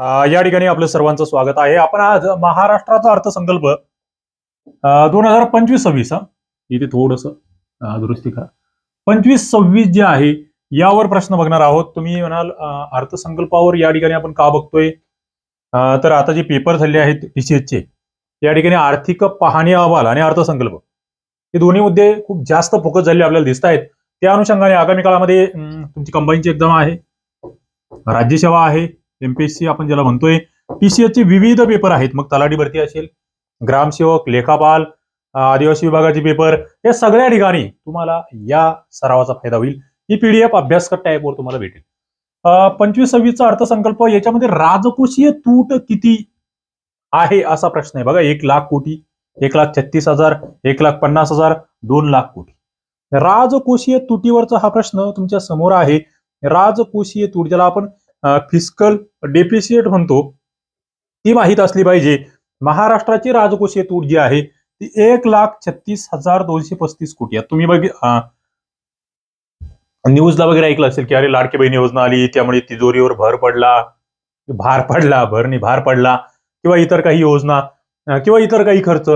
या ठिकाणी आपलं सर्वांचं स्वागत आहे. आपण आज महाराष्ट्राचा अर्थसंकल्प दोन हजार पंचवीस सव्वीस हा? इथे थोडस दुरुस्ती करा. पंचवीस सव्वीस जे आहे यावर प्रश्न बघणार आहोत. तुम्ही म्हणाल अर्थसंकल्पावर या ठिकाणी आपण का बघतोय? तर आता जे पेपर झाले आहेत टीसीएसचे चे या ठिकाणी आर्थिक पाहणी अहवाल आणि अर्थसंकल्प हे दोन्ही मुद्दे खूप जास्त फोकस झालेले आपल्याला दिसत आहेत. त्या अनुषंगाने आगामी काळामध्ये तुमची कंबाईनची एक्झाम आहे राज्यसेवा आहे एमपीएससी आपण ज्याला म्हणतोय पीसीएसचे विविध पेपर आहेत. मग तलाठी भरती असेल ग्रामसेवक लेखापाल आदिवासी विभागाचे पेपर या सगळ्या ठिकाणी तुम्हाला या सरावाचा फायदा होईल. ही पीडीएफ अभ्यासकर टाईपवर तुम्हाला भेटेल. पंचवीस सव्वीसचा अर्थसंकल्प याच्यामध्ये राजकोषीय तूट किती आहे असा प्रश्न आहे. बघा एक लाख कोटी एक लाख छत्तीस हजार एक लाख पन्नास हजार दोन लाख कोटी. राजकोषीय तुटीवरचा हा प्रश्न तुमच्यासमोर आहे. राजकोषीय तूट ज्याला आपण फिस्कल डेप्रिशिएट म्हणतो ती माहीत असली पाहिजे. महाराष्ट्राची राजकोषीय तूट जी आहे ती एक लाख छत्तीस हजार दोनशे पस्तीस कोटी आहे. तुम्ही बघ न्यूजला वगैरे ऐकलं असेल की अरे लाडकी बहीण योजना आली त्यामुळे तिजोरीवर भर पडला भार पडला भरणी भार पडला किंवा इतर काही योजना किंवा इतर काही खर्च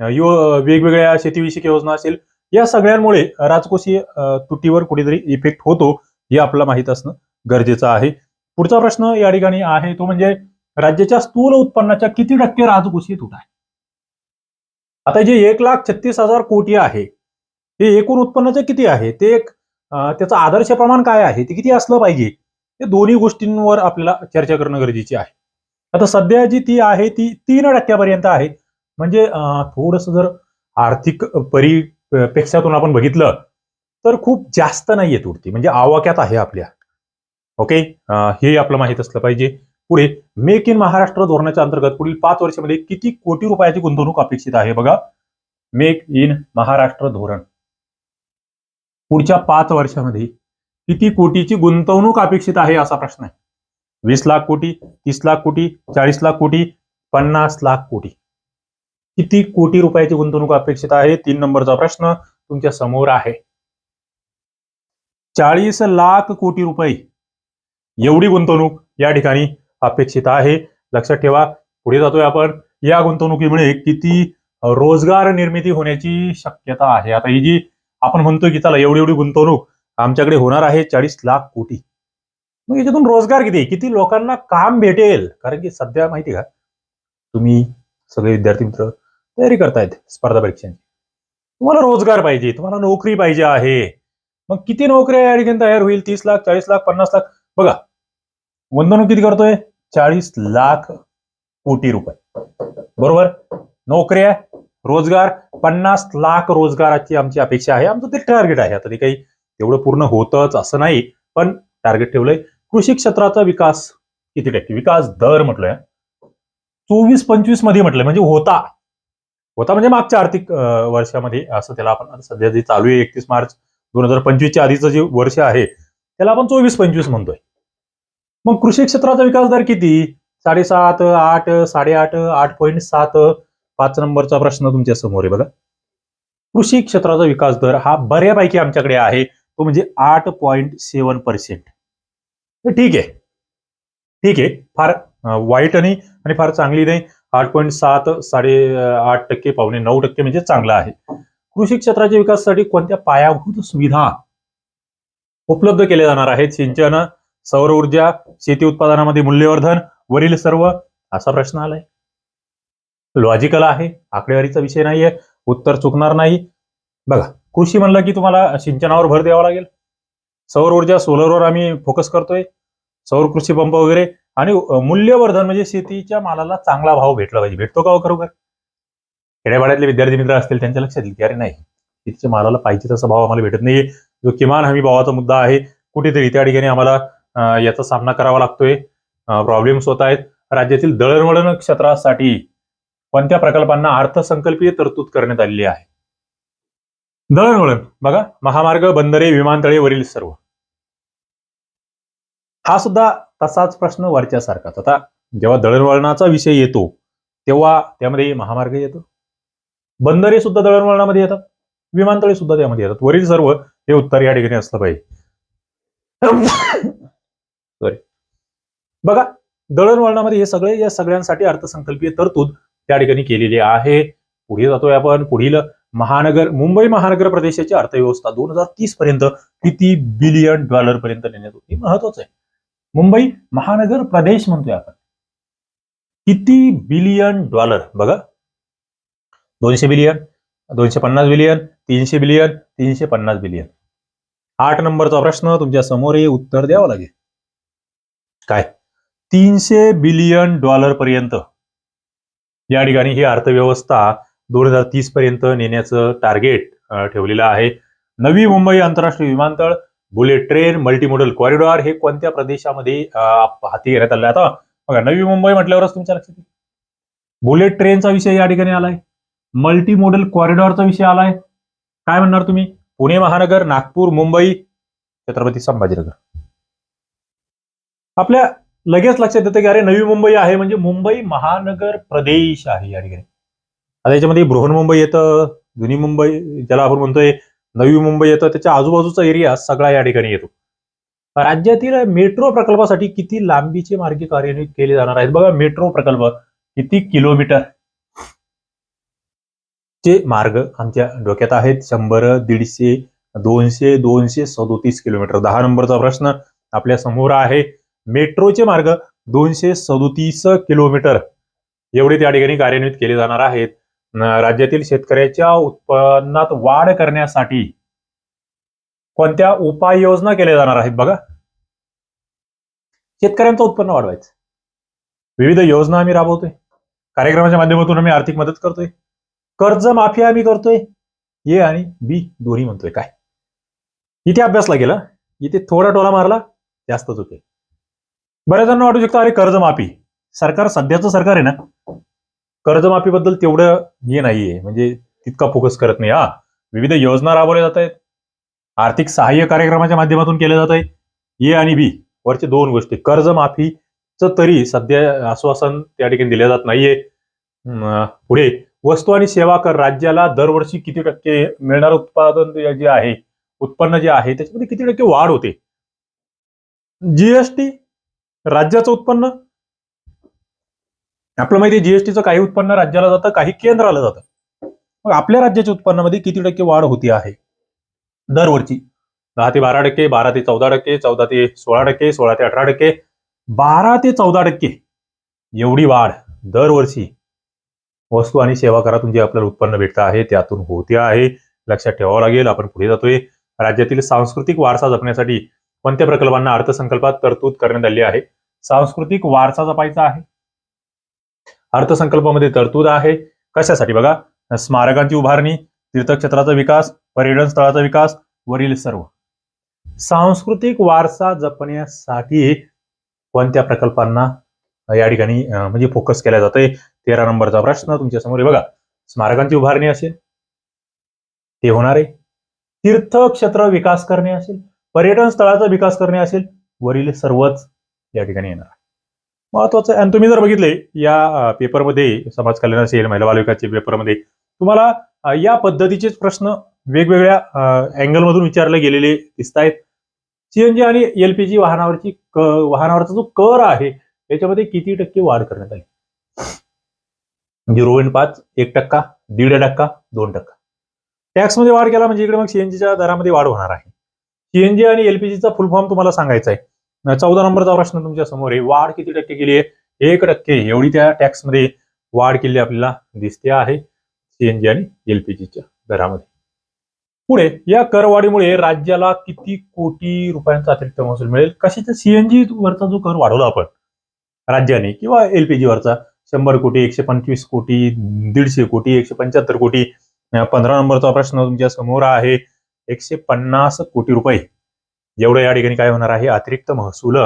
यो- वेगवेगळ्या शेतीविषयक योजना असेल या सगळ्यांमुळे राजकोषीय तुटीवर कुठेतरी इफेक्ट होतो हे आपल्याला माहीत असणं गरजेचं आहे. पुढचा प्रश्न या ठिकाणी आहे तो म्हणजे राज्याच्या स्थूल उत्पन्नाच्या किती टक्के राजकोषीय तूट आहे? आता जे एक लाख छत्तीस हजार कोटी आहे ते एकूण उत्पन्नाचे किती आहे? ते एक त्याचं आदर्श प्रमाण काय आहे? ते किती असलं पाहिजे? हे दोन्ही गोष्टींवर आपल्याला चर्चा करणं गरजेची आहे. आता सध्या जी ती आहे ती तीन टक्क्यापर्यंत आहे. म्हणजे थोडस जर आर्थिक परिपेक्षातून आपण बघितलं तर खूप जास्त नाहीये तुटती म्हणजे आवाक्यात आहे आपल्या. ओके? हे आपलं माहीत असलं पाहिजे. पुढे मेक इन महाराष्ट्र धोरणाच्या अंतर्गत पुढील पाच वर्षामध्ये किती कोटी रुपयाची गुंतवणूक अपेक्षित आहे बघा. मेक इन महाराष्ट्र धोरण. पुढच्या पाच वर्षामध्ये किती कोटीची गुंतवणूक अपेक्षित आहे असा प्रश्न आहे. वीस लाख कोटी तीस लाख कोटी चाळीस लाख कोटी पन्नास लाख कोटी. किती कोटी रुपयाची गुंतवणूक अपेक्षित आहे? तीन नंबरचा प्रश्न तुमच्यासमोर आहे. चाळीस लाख कोटी रुपये एवढी गुंतवणूक या ठिकाणी अपेक्षित आहे. लक्षात ठेवा पुढे जातोय आपण. या गुंतवणुकीमुळे किती रोजगार निर्मिती होण्याची शक्यता आहे. आता ही जी आपण म्हणतोय की चला एवढी एवढी गुंतवणूक आमच्याकडे होणार आहे चाळीस लाख कोटी. मग याच्यातून रोजगार किती किती लोकांना काम भेटेल? कारण की सध्या माहिती का? तुम्ही सगळे विद्यार्थी मित्र तयारी करतायत स्पर्धा परीक्षांची. तुम्हाला रोजगार पाहिजे तुम्हाला नोकरी पाहिजे आहे. मग किती नोकऱ्या या ठिकाणी तयार होईल? तीस लाख चाळीस लाख पन्नास लाख? बघा गुंतवणूक किती करतोय? चाळीस लाख कोटी रुपये. बरोबर? नोकऱ्या रोजगार पन्नास लाख रोजगाराची आमची अपेक्षा आहे. आमचं ते टार्गेट आहे. आता ते काही एवढं पूर्ण होतच असं नाही पण टार्गेट ठेवलंय. कृषी क्षेत्राचा विकास किती टक्के? विकास दर म्हटलंय. चोवीस पंचवीसमध्ये म्हटलंय म्हणजे होता. होता म्हणजे मागच्या आर्थिक वर्षामध्ये असं त्याला आपण सध्या जे चालू आहे एकतीस मार्च दोन हजार पंचवीसच्या आधीचं जे वर्ष आहे त्याला आपण चोवीस पंचवीस म्हणतोय. मग कृषी क्षेत्राचा विकास दर किती? साडेसात आठ साडेआठ आठ पॉईंट सात. पाच नंबरचा प्रश्न तुमच्यासमोर आहे बघा. कृषी क्षेत्राचा विकास दर हा बऱ्यापैकी आमच्याकडे आहे. तो म्हणजे आठ पॉईंट सेवन पर्सेंट. ठीक आहे. ठीक आहे. फार वाईट नाही आणि फार चांगली नाही. आठ पॉईंट सात साडे आठ टक्के पावणे नऊ टक्के म्हणजे चांगला आहे. कृषी क्षेत्राच्या विकासासाठी कोणत्या पायाभूत सुविधा उपलब्ध केल्या जाणार आहेत? सिंचन सौर ऊर्जा शेती उत्पादनामध्ये मूल्यवर्धन वरील सर्व असा प्रश्न आलाय. लॉजिकल आहे आकडेवारीचा विषय नाहीये उत्तर चुकणार नाही. बघा कृषी म्हणलं की तुम्हाला सिंचनावर भर द्यावा लागेल. सौर ऊर्जा सोलरवर आम्ही फोकस करतोय. सौर कृषी पंप वगैरे आणि मूल्यवर्धन म्हणजे शेतीच्या मालाला चांगला भाव भेटला पाहिजे. भेटतो का हो खरोखर? खेड्यापाड्यातले विद्यार्थी मित्र असतील त्यांच्या लक्षात येईल की अरे नाही शेतीच्या मालाला पाहिजे तसा भाव आम्हाला भेटत नाहीये. जो किमान हमी भावाचा मुद्दा आहे कुठेतरी त्या ठिकाणी आम्हाला याचा सामना करावा लागतोय. प्रॉब्लेम्स होत आहेत. राज्यातील दळणवळण क्षेत्रासाठी कोणत्या प्रकल्पांना अर्थसंकल्पीय तरतूद करण्यात आलेली आहे? दळणवळण. बघा महामार्ग बंदरे विमानतळे वरील सर्व. हा सुद्धा तसाच प्रश्न वरच्यासारखाच आता जेव्हा दळणवळणाचा विषय येतो तेव्हा त्यामध्ये महामार्ग येतो. बंदरे सुद्धा दळणवळणामध्ये येतात. विमानतळे सुद्धा त्यामध्ये येतात. वरील सर्व हे उत्तर या ठिकाणी असलं पाहिजे. सॉरी बघा दळणवळणामध्ये हे सगळे या सगळ्यांसाठी अर्थसंकल्पीय तरतूद त्या ठिकाणी केलेली आहे. पुढे जातोय आपण. पुढील महानगर मुंबई महानगर प्रदेशाची अर्थव्यवस्था दोन हजार तीस पर्यंत किती बिलियन डॉलर पर्यंत नेण्यात होती? महत्वाचं आहे. मुंबई महानगर प्रदेश म्हणतोय आपण. किती बिलियन डॉलर बघा. दोनशे बिलियन दोनशे पन्नास बिलियन तीनशे बिलियन तीनशे पन्नास बिलियन आठ नंबरचा प्रश्न तुमच्यासमोर हे उत्तर द्यावं लागेल. काय? तीनशे बिलियन डॉलर पर्यंत. या ठिकाणी ही अर्थव्यवस्था दोन हजार तीस पर्यंत नेण्याचं टार्गेट ठेवलेलं आहे. नवी मुंबई आंतरराष्ट्रीय विमानतळ बुलेट ट्रेन मल्टीमोडल कॉरिडॉर हे कोणत्या प्रदेशामध्ये हाती घेण्यात आलं आता बघा नवी मुंबई म्हटल्यावरच तुमच्या लक्षात येईल. बुलेट ट्रेनचा विषय या ठिकाणी आलाय. मल्टीमोडल कॉरिडॉरचा विषय आलाय. काय म्हणणार तुम्ही? पुणे महानगर नागपूर मुंबई छत्रपती संभाजीनगर. आपल्या लगेच लक्षात येतं की अरे नवी मुंबई आहे म्हणजे मुंबई महानगर प्रदेश आहे या ठिकाणी. आता याच्यामध्ये बृहन्मुंबई येतं जुनी मुंबई ज्याला आपण म्हणतोय नवी मुंबई येतं त्याच्या आजूबाजूचा एरिया सगळा या ठिकाणी येतो. राज्यातील मेट्रो प्रकल्पासाठी किती लांबीचे मार्ग कार्यान्वित केले जाणार आहेत? बघा मेट्रो प्रकल्प किती किलोमीटर? चे मार्ग आमच्या डोक्यात आहेत. शंभर दीडशे दोनशे दोनशे सदोतीस किलोमीटर. दहा नंबरचा प्रश्न आपल्यासमोर आहे. मेट्रोचे मार्ग दोनशे सदोतीस किलोमीटर. एवढे त्या ठिकाणी कार्यान्वित केले जाणार आहेत. राज्यातील शेतकऱ्याच्या उत्पन्नात वाढ करण्यासाठी कोणत्या उपाययोजना केल्या जाणार आहेत बघा? शेतकऱ्यांचं उत्पन्न वाढवायचं. विविध योजना आम्ही राबवतोय. कार्यक्रमाच्या माध्यमातून आम्ही आर्थिक मदत करतोय. कर्ज माफी आम्ही करतोय. ए आणि बी दोन्ही म्हणतोय. काय? इथे अभ्यासला गेला. इथे थोडा टोला मारला जास्तच होते बऱ्याच जणांना वाटू शकतं अरे कर्जमाफी. सरकार सध्याचं सरकार आहे ना कर्जमाफीबद्दल तेवढं हे नाहीये. म्हणजे तितका फोकस करत नाही. हा विविध योजना राबवल्या जात आहेत. आर्थिक सहाय्य कार्यक्रमाच्या माध्यमातून केले जात आहे ए आणि बी वरचे दोन गोष्टी. कर्जमाफीचं तरी सध्या आश्वासन त्या ठिकाणी दिलं जात नाहीये. पुढे वस्तू आणि सेवा कर राज्याला दरवर्षी किती टक्के मिळणार उत्पादन जे आहे उत्पन्न जे आहे त्याच्यामध्ये किती टक्के वाढ होते? जीएसटी राज्याचं उत्पन्न? आपलं माहिती जीएसटीचं काही उत्पन्न राज्याला जातं काही केंद्राला जातं. मग आपल्या राज्याच्या उत्पन्नामध्ये किती टक्के वाढ होती आहे? दरवर्षी. दहा ते बारा टक्के बारा ते चौदा टक्के चौदा ते सोळा टक्के सोळा ते अठरा टक्के बारा ते चौदा टक्के. एवढी वाढ दरवर्षी. वस्तू आणि सेवा करातून जे आपल्याला उत्पन्न भेटतं आहे त्यातून होते आहे. लक्षात ठेवावं लागेल आपण पुढे जातोय. राज्यातील सांस्कृतिक वारसा जपण्यासाठी कोणत्या प्रकल्पांना अर्थसंकल्पात तरतूद करण्यात आली आहे? सांस्कृतिक वारसा जपायचा आहे. अर्थसंकल्पामध्ये तरतूद आहे. कशासाठी? बघा स्मारकांची उभारणी तीर्थक्षेत्राचा विकास पर्यटन स्थळाचा विकास वरील सर्व. सांस्कृतिक वारसा जपण्यासाठी कोणत्या प्रकल्पांना या ठिकाणी म्हणजे फोकस केला जातोय? तेरा नंबरचा प्रश्न तुमच्यासमोर बघा स्मारकांची उभारणी असेल ते होणार आहे. तीर्थक्षेत्र विकास करणे असेल पर्यटन स्थळाचा विकास करणे असेल वरील सर्वच या ठिकाणी येणार महत्वाचं आणि तुम्ही जर बघितले या पेपरमध्ये समाज कल्याण असेल महिला बाल विकासच्या पेपरमध्ये तुम्हाला या पद्धतीचेच प्रश्न वेगवेगळ्या अँगलमधून विचारले गेलेले दिसत आहेत सीएनजी आणि एलपीजी वाहनावरची क वाहनावरचा जो कर आहे त्याच्यामध्ये किती टक्के वाढ करण्यात आली? म्हणजे झिरो पॉईंट पाच एक टक्का दीड टक्का दोन टक्का. टॅक्समध्ये वाढ केला म्हणजे इकडे मग सीएनजीच्या दरामध्ये वाढ होणार आहे. सीएनजी आणि एलपीजीचा फुल फॉर्म तुम्हाला सांगायचा आहे चौदा नंबरचा प्रश्न तुमच्यासमोर आहे. वाढ किती टक्के केली आहे? एक टक्के. एवढी त्या टॅक्समध्ये वाढ केली आपल्याला दिसते आहे. सीएनजी आणि एलपीजीच्या दरामध्ये. पुढे या करवाढीमुळे राज्याला किती कोटी रुपयांचा अतिरिक्त महसूल मिळेल? कशाचा? सीएनजी वरचा जो कर वाढवला आपण राज्याने किंवा एलपीजी वरचा? शंभर कोटी एकशे पंचवीस कोटी दीडशे कोटी एकशे पंच्याहत्तर कोटी पंधरा नंबरचा प्रश्न तुमच्यासमोर आहे. एकशे पन्नास कोटी रुपये. एवढं या ठिकाणी काय होणार आहे? अतिरिक्त महसूल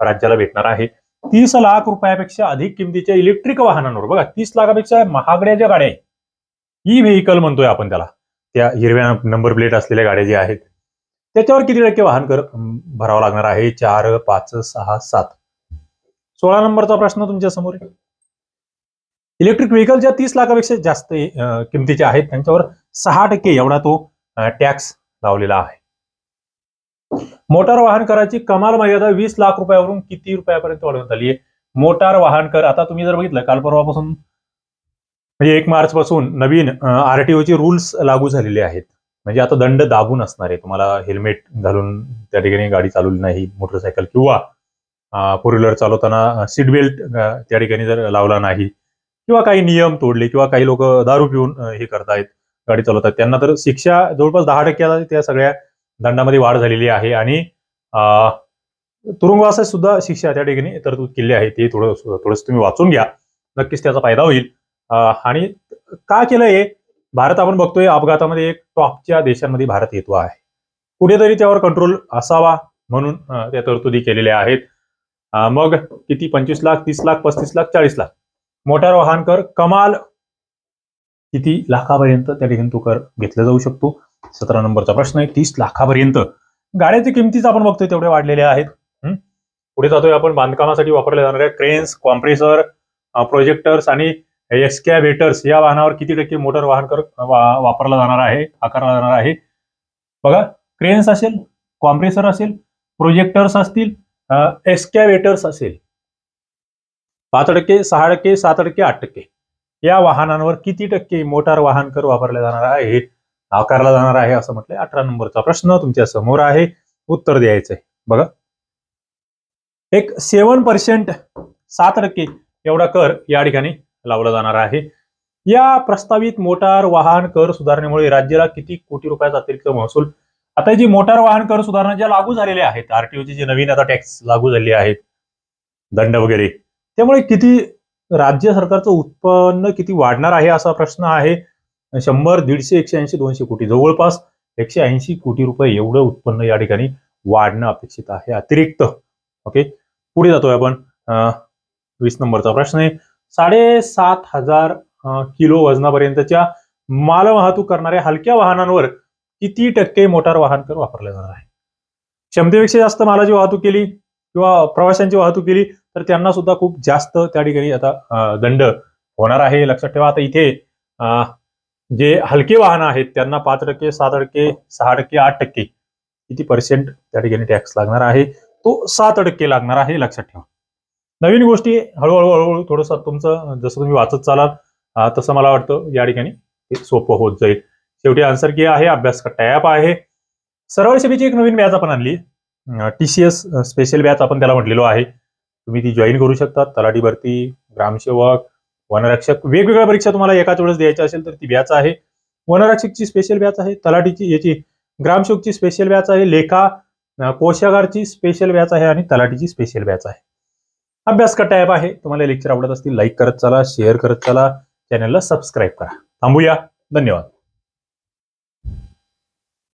राज्याला भेटणार आहे. तीस लाख रुपयापेक्षा अधिक किमतीच्या इलेक्ट्रिक वाहनांवर. बघा तीस लाखापेक्षा महागड्या ज्या गाड्या ई व्हेकल म्हणतोय आपण त्याला. त्या हिरव्या नंबर प्लेट असलेल्या गाड्या ज्या आहेत त्याच्यावर किती टक्के वाहन कर भरावा लागणार आहे? चार पाच सहा सात. सोळा नंबरचा प्रश्न तुमच्यासमोर इलेक्ट्रिक व्हेकल ज्या तीस लाखापेक्षा जास्त किमतीच्या आहेत त्यांच्यावर सहा टक्के एवढा तो टॅक्स लावलेला आहे. मोटार वाहन कराची कमाल मर्यादा वीस लाख रुपयावरून किती रुपयापर्यंत वाढवण्यात आली आहे? मोटार वाहन कर आता तुम्ही जर बघितलं काल परवापासून म्हणजे एक मार्च पासून नवीन आरटीओचे रूल्स लागू झालेले आहेत. म्हणजे आता दंड दाबून असणार आहे. तुम्हाला हेल्मेट घालून त्या ठिकाणी गाडी चालवली नाही मोटरसायकल किंवा फोर व्हीलर चालवताना सीट बेल्ट त्या ठिकाणी जर लावला नाही किंवा काही नियम तोडले किंवा काही लोक दारू पिऊन हे करतायत गाडी चालवतात. त्यांना तर शिक्षा जवळपास दहा टक्के त्या सगळ्या दंडामध्ये वाढ झालेली आहे आणि अ, तुरुंगवासात सुद्धा शिक्षा त्या ठिकाणी तरतूद केली आहे. ते थोडं थोडंसं तुम्ही वाचून घ्या. नक्कीच त्याचा फायदा होईल. आणि का केलं हे? भारत आपण बघतोय अपघातामध्ये एक टॉपच्या देशांमध्ये भारत येतो आहे. कुठेतरी त्यावर कंट्रोल असावा म्हणून त्या तरतुदी केलेल्या आहेत. मग किती? पंचवीस लाख तीस लाख पस्तीस लाख चाळीस लाख. मोटार वाहन कर कमाल किती लाखापर्यंत त्या ठिकाणी तो कर घेतला जाऊ शकतो? सतरा नंबरचा प्रश्न आहे तीस लाखापर्यंत. गाड्याच्या किमतीच आपण बघतोय तेवढे वाढलेल्या आहेत. पुढे जातोय आपण बांधकामासाठी वापरल्या जाणाऱ्या क्रेन्स कॉम्प्रेसर प्रोजेक्टर्स आणि एक्सकॅव्हेटर्स या वाहनावर किती टक्के मोटर वाहन कर वापरला जाणार आहे आकारला जाणार आहे? बघा क्रेन्स असेल कॉम्प्रेसर असेल प्रोजेक्टर्स असतील एक्सकॅव्हेटर्स असेल. पाच टक्के सहा टक्के सात टक्के आठ टक्के. या वाहनांवर किती टक्के मोटार वाहन कर वापरला जाणार आहे आकारला जाणार आहे असं म्हटलंय. अठरा नंबरचा प्रश्न तुमच्यासमोर आहे. उत्तर द्यायचंय. बघा. एक सेवन पर्सेंट सात टक्के एवढा कर या ठिकाणी लावला जाणार आहे. या प्रस्तावित मोटार वाहन कर सुधारणेमुळे राज्याला किती कोटी रुपयाचा अतिरिक्त महसूल? आता जी मोटार वाहन कर सुधारणा ज्या लागू झालेल्या आहेत आरटीओची जी नवीन आता टॅक्स लागू झाले आहेत दंड वगैरे त्यामुळे किती राज्य सरकारचं उत्पन्न किती वाढणार आहे असा प्रश्न आहे. शंभर दीडशे एकशे ऐंशी दोनशे कोटी. जवळपास एकशे ऐंशी कोटी रुपये एवढं उत्पन्न या ठिकाणी वाढणं अपेक्षित आहे. अतिरिक्त. ओके? पुढे जातोय आपण. वीस नंबरचा प्रश्न आहे. साडेसात हजार किलो वजनापर्यंतच्या मालवाहतूक करणाऱ्या हलक्या वाहनांवर किती टक्के मोटार वाहन कर वापरले जाणार आहे? क्षमतेपेक्षा जास्त मालाची वाहतूक केली. किंवा प्रवाशांची वाहतूक केली तर त्यांना सुद्धा खूप जास्त त्या ठिकाणी आता दंड होणार आहे. लक्षात ठेवा. आता इथे जे हलके वाहनं आहेत त्यांना पाच टक्के सात टक्के सहा टक्के आठ टक्के किती पर्सेंट त्या ठिकाणी टॅक्स लागणार आहे? तो सात टक्के लागणार आहे लक्षात ठेवा. नवीन गोष्टी हळूहळू हळूहळू थोडंसं तुमचं जसं तुम्ही वाचत चालाल तसं मला वाटतं या ठिकाणी ते सोपं होत जाईल. शेवटी आन्सर की आहे अभ्यास टॅप आहे. सरळ सेवेची एक नवीन मॅच आपण आणली. T C S special batch आपण त्याला म्हटलेलो आहे. तुम्ही ती जॉईन करू शकता तलाठी भरती ग्रामसेवक वनरक्षक वेगवेगळ्या परीक्षा तुम्हाला एकाच वेळेस द्यायच्या असेल तर ती बॅच आहे. वनरक्षकची स्पेशल बॅच आहे. तलाठीची याची ग्रामसेवकची स्पेशल बॅच आहे. लेखा कोशागारची स्पेशल बॅच आहे आणि तलाठीची स्पेशल बॅच आहे. अभ्यास का टॅब आहे. तुम्हाला लेक्चर आवडत असतील लाईक करत चला शेअर करत चला. चॅनलला सबस्क्राईब करा. थांबूया. धन्यवाद.